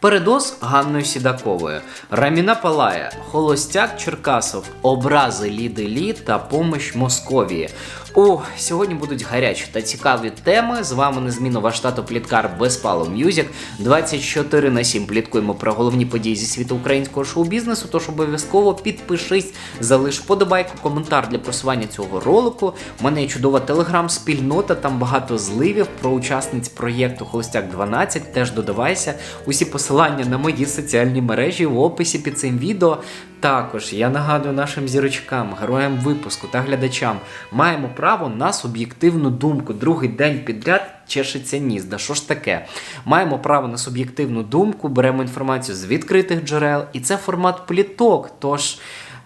Передоз Ганною Сідаковою, Раміна Палая, Холостяк Черкасов, Образи Ліди Лі та Помощ Московії. О, сьогодні будуть гарячі та цікаві теми. З вами незмінно ваш тато Пліткар Безпало Мюзик. 24 на 7 пліткуємо про головні події зі світу українського шоу-бізнесу. Тож обов'язково підпишись, залиш подобайку, коментар для просування цього ролику. У мене є чудова телеграм-спільнота, там багато зливів про учасниць проєкту Холостяк 12. Теж додавайся. Усі посилання на мої соціальні мережі в описі під цим відео. Також я нагадую нашим зірочкам, героям випуску та глядачам, маємо право на суб'єктивну думку. Другий день підряд чешеться ніс. Да що ж таке? Маємо право на суб'єктивну думку, беремо інформацію з відкритих джерел, і це формат пліток. Тож.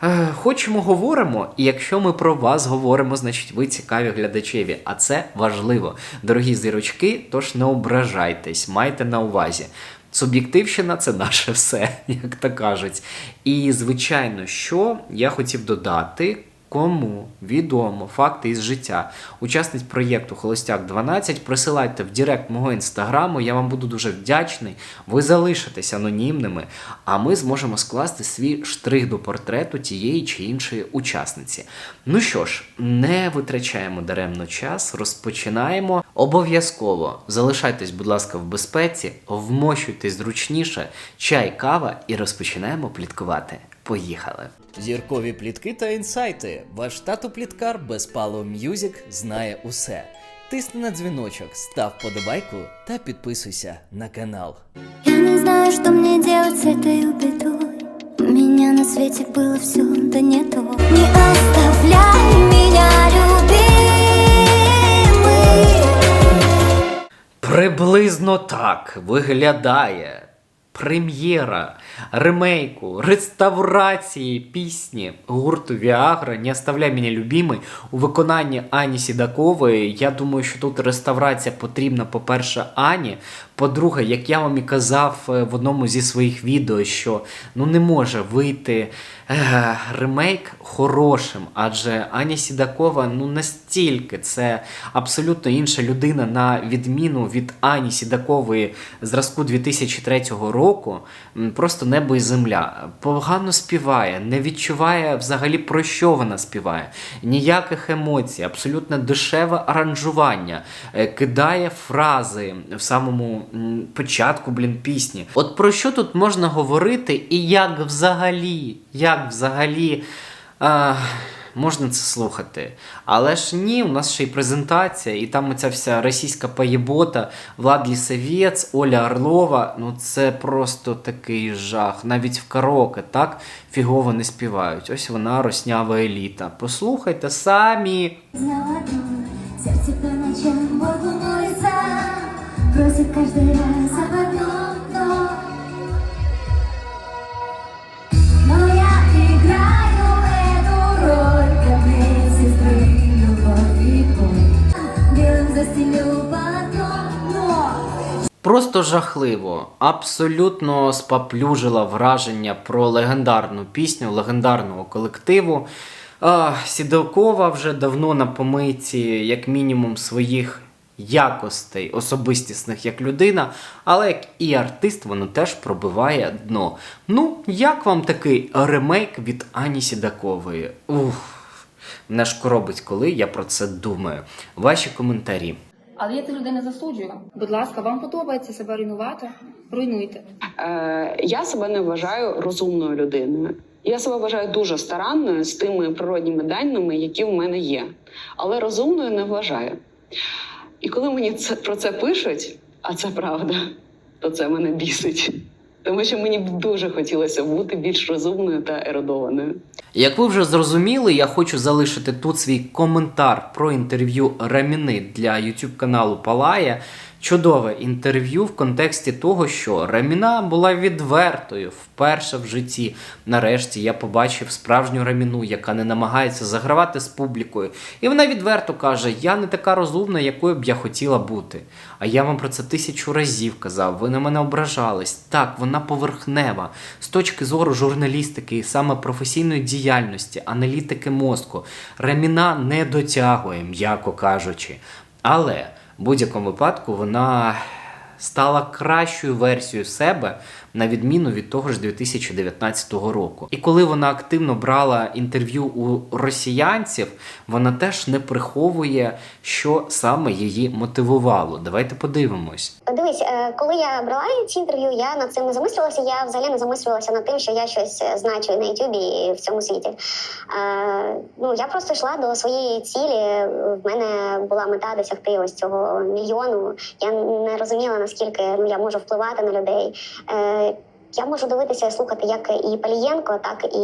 е, Хочемо, говоримо, і якщо ми про вас говоримо, значить ви цікаві глядачеві. А це важливо. Дорогі зірочки, тож не ображайтесь, майте на увазі. Суб'єктивщина це наше все, як то кажуть. І, звичайно, що я хотів додати. Кому відомо факти із життя учасниць проєкту Холостяк 12, присилайте в Директ мого інстаграму. Я вам буду дуже вдячний. Ви залишитесь анонімними, а ми зможемо скласти свій штрих до портрету тієї чи іншої учасниці. Ну що ж, не витрачаємо даремно час, розпочинаємо. Обов'язково залишайтесь, будь ласка, в безпеці, вмощуйтесь зручніше, чай, кава і розпочинаємо пліткувати. Поїхали! Зіркові плітки та інсайти. Ваш тато пліткар Безпало М'юзік знає усе. Тисни на дзвіночок, став подобайку та підписуйся на канал. Я не знаю, что мне делать с этой бедой У меня на свете было все, да не то Не оставляй меня, любимый Приблизно так виглядає прем'єра ремейку, реставрації пісні гурту Віагра «Не оставляй мене любимий» у виконанні Ані Сідакової. Я думаю, що тут реставрація потрібна, по-перше, Ані. По-друге, як я вам і казав е, в одному зі своїх відео, що ну не може вийти е, ремейк хорошим, адже Аня Сідакова ну настільки це абсолютно інша людина на відміну від Ані Сідакової зразку 2003 року. М, Просто небо і земля. Погано співає, не відчуває взагалі про що вона співає. Ніяких емоцій, абсолютно дешеве аранжування, е, кидає фрази в самому початку блін, пісні. От про що тут можна говорити, і як взагалі, як взагалі. А, Можна це слухати. Але ж ні, у нас ще й презентація, і там оця вся російська поєбота, Влад Лісовець, Оля Орлова. Ну це просто такий жах. Навіть в караоке так фігово не співають. Ось вона роснява еліта. Послухайте самі. Сердце по ночам волнуется Просит каждый раз об одном, Просто жахливо, абсолютно споплюжила враження про легендарну пісню легендарного колективу. А, Сідалкова вже давно на помийці, як мінімум, своїх якостей особистісних як людина, але як і артист, воно теж пробиває дно. Ну, як вам такий ремейк від Ані Сідакової? Ух, мене ж коробить, коли я про це думаю. Ваші коментарі. Але я цих людей не засуджую. Будь ласка, вам подобається себе руйнувати? Руйнуйте. Е, я себе не вважаю розумною людиною. Я себе вважаю дуже старанною з тими природніми даними, які в мене є. Але розумною не вважаю. І коли мені це, про це пишуть, а це правда, то це мене бісить. Тому що мені б дуже хотілося бути більш розумною та ерудованою. Як ви вже зрозуміли, я хочу залишити тут свій коментар про інтерв'ю Раміни для YouTube каналу Палая. Чудове інтерв'ю в контексті того, що Раміна була відвертою вперше в житті. Нарешті я побачив справжню Раміну, яка не намагається загравати з публікою. І вона відверто каже: Я не така розумна, якою б я хотіла бути. А я вам про це тисячу разів казав. Ви на мене ображались. Так, вона поверхнева з точки зору журналістики і саме професійної діяльності, аналітики мозку. Раміна не дотягує, м'яко кажучи. Але в будь-якому випадку вона стала кращою версією себе, на відміну від того ж 2019 року. І коли вона активно брала інтерв'ю у росіянців, вона теж не приховує, що саме її мотивувало. Давайте подивимось. Дивись, е, коли я брала ці інтерв'ю, я над цим не замислювалася. Я взагалі не замислювалася над тим, що я щось е, значу на Ютубі і в цьому світі. Е, ну я просто йшла до своєї цілі. В мене була мета досягти ось цього мільйону. Я не розуміла наскільки ну я можу впливати на людей. Я можу дивитися слухати як і Палієнко, так і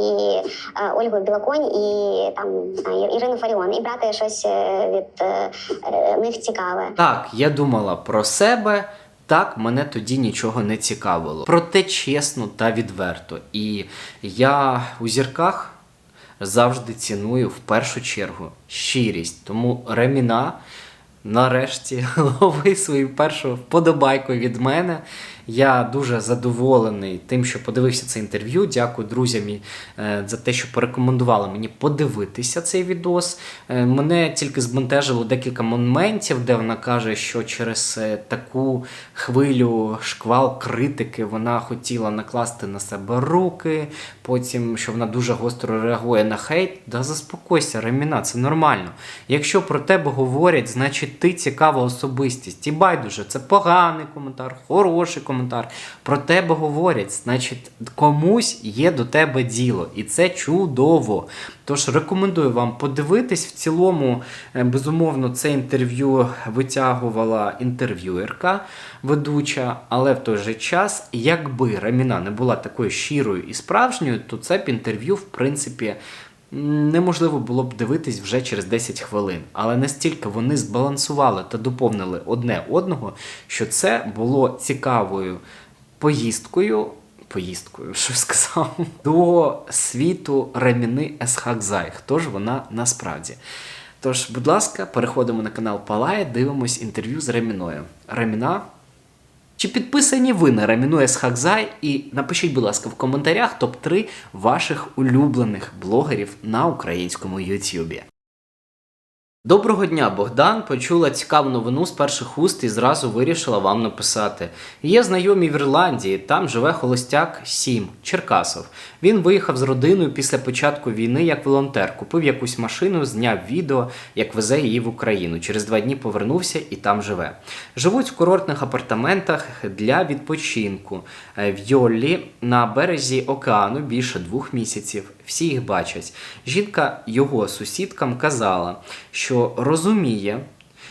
е, Ольгу Білоконь, і там не Ірину Фаріон, і брати щось е, від е, е, них цікаве. Так, я думала про себе. Так, мене тоді нічого не цікавило. Проте чесно та відверто. І я у зірках завжди ціную в першу чергу щирість. Тому Реміна нарешті лови свою першу вподобайку від мене. Я дуже задоволений тим, що подивився це інтерв'ю. Дякую друзям е, за те, що порекомендували мені подивитися цей відос. Е, Мене тільки збентежило декілька моментів, де вона каже, що через е, таку хвилю шквал критики вона хотіла накласти на себе руки. Потім, що вона дуже гостро реагує на хейт. Да заспокойся, Реміна, це нормально. Якщо про тебе говорять, значить ти цікава особистість. І байдуже, це поганий коментар, хороший коментар. Про тебе говорять, значить, комусь є до тебе діло, і це чудово. Тож рекомендую вам подивитись. В цілому, е, безумовно, це інтерв'ю витягувала інтерв'юерка ведуча, але в той же час, якби Раміна не була такою щирою і справжньою, то це б інтерв'ю, в принципі, неможливо було б дивитись вже через 10 хвилин. Але настільки вони збалансували та доповнили одне одного, що це було цікавою поїздкою. Поїздкою, що сказав, до світу Реміни Есхакзай. Хто ж вона насправді? Тож, будь ласка, переходимо на канал Палає, дивимось інтерв'ю з Реміною. Реміна. Чи підписані ви на з Есхакзай? І напишіть, будь ласка, в коментарях топ-3 ваших улюблених блогерів на українському Ютубі. Доброго дня, Богдан. Почула цікаву новину з перших уст і зразу вирішила вам написати. Є знайомі в Ірландії, там живе холостяк Сім Черкасов. Він виїхав з родиною після початку війни як волонтер, купив якусь машину, зняв відео, як везе її в Україну. Через два дні повернувся і там живе. Живуть в курортних апартаментах для відпочинку Е, в Йоллі на березі океану більше двох місяців. Всі їх бачать. Жінка його сусідкам казала, що розуміє,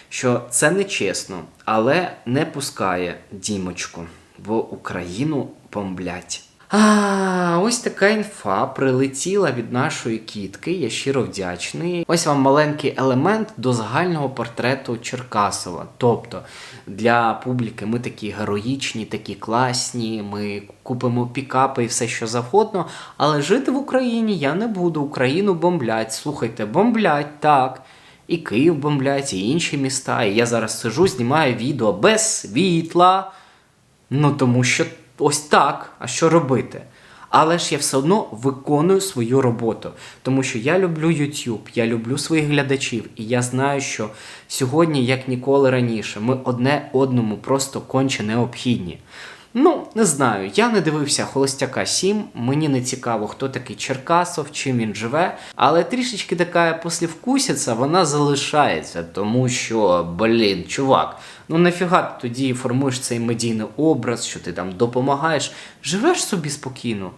що це нечесно, але не пускає дімочку, бо Україну бомблять. А, ось така інфа прилетіла від нашої кітки. Я щиро вдячний. Ось вам маленький елемент до загального портрету Черкасова. Тобто для публіки ми такі героїчні, такі класні. Ми купимо пікапи і все що завгодно. Але жити в Україні я не буду. Україну бомблять. Слухайте, бомблять так. І Київ бомблять, і інші міста. І я зараз сижу, знімаю відео без світла. Ну тому що ось так, а що робити? Але ж я все одно виконую свою роботу, тому що я люблю YouTube, я люблю своїх глядачів, і я знаю, що сьогодні, як ніколи раніше, ми одне одному просто конче необхідні. Ну, не знаю, я не дивився Холостяка 7, мені не цікаво, хто такий Черкасов, чим він живе, але трішечки така послівкусяця, вона залишається, тому що, блін, чувак, ну нафіга ти тоді формуєш цей медійний образ, що ти там допомагаєш, живеш собі спокійно.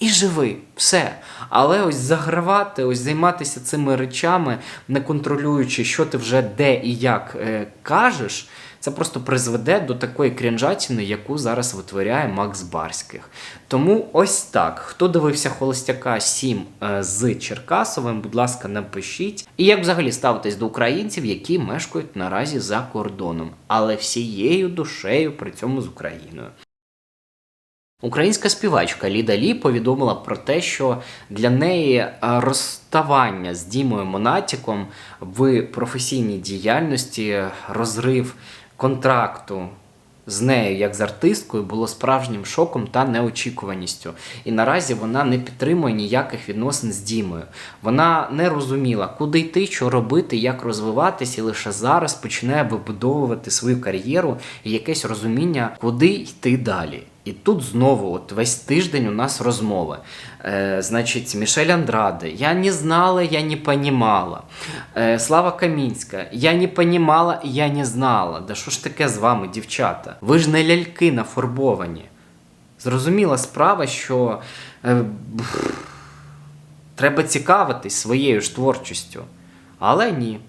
І живи, все. Але ось загравати, ось займатися цими речами, не контролюючи, що ти вже де і як е, кажеш, це просто призведе до такої крінжатіни, яку зараз витворяє Макс Барських. Тому ось так. Хто дивився Холостяка 7 е, з Черкасовим, будь ласка, напишіть. І як взагалі ставитесь до українців, які мешкають наразі за кордоном, але всією душею при цьому з Україною. Українська співачка Ліда Лі повідомила про те, що для неї е, розставання з Дімою Монатіком в професійній діяльності, розрив контракту з нею, як з артисткою, було справжнім шоком та неочікуваністю. І наразі вона не підтримує ніяких відносин з Дімою. Вона не розуміла, куди йти, що робити, як розвиватись, і лише зараз починає вибудовувати свою кар'єру і якесь розуміння, куди йти далі. І тут знову, от весь тиждень у нас розмови. Е, значить, Мішель Андраде, я не знала, я не понімала. Е, Слава Камінська, я не понімала, я не знала. Да що ж таке з вами, дівчата? Ви ж не ляльки нафарбовані. Зрозуміла справа, що е, бф, треба цікавитись своєю ж творчістю. Але ні.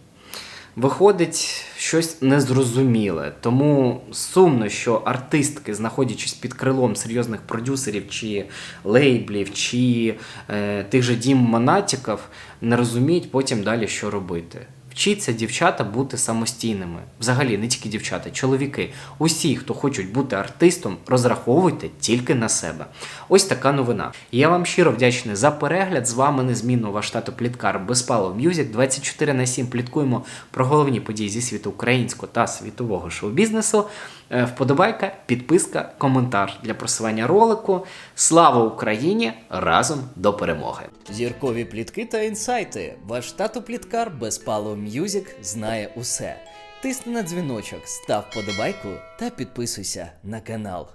Виходить щось незрозуміле. Тому сумно, що артистки, знаходячись під крилом серйозних продюсерів чи лейблів, чи е, тих же дім монатіків, не розуміють потім далі, що робити. Вчіться дівчата бути самостійними. Взагалі, не тільки дівчата, чоловіки. Усі, хто хочуть бути артистом, розраховуйте тільки на себе. Ось така новина. Я вам щиро вдячний за перегляд. З вами незмінно ваш тато Пліткар Безпалов Мюзик. 24 на 7 пліткуємо про головні події зі світу українського та світового шоу-бізнесу. Е, Вподобайка, підписка, коментар для просування ролику. Слава Україні! Разом до перемоги! Зіркові плітки та інсайти. Ваш тато Пліткар Безпалов Мюзик знає усе. Тисни на дзвіночок, став подобайку та підписуйся на канал.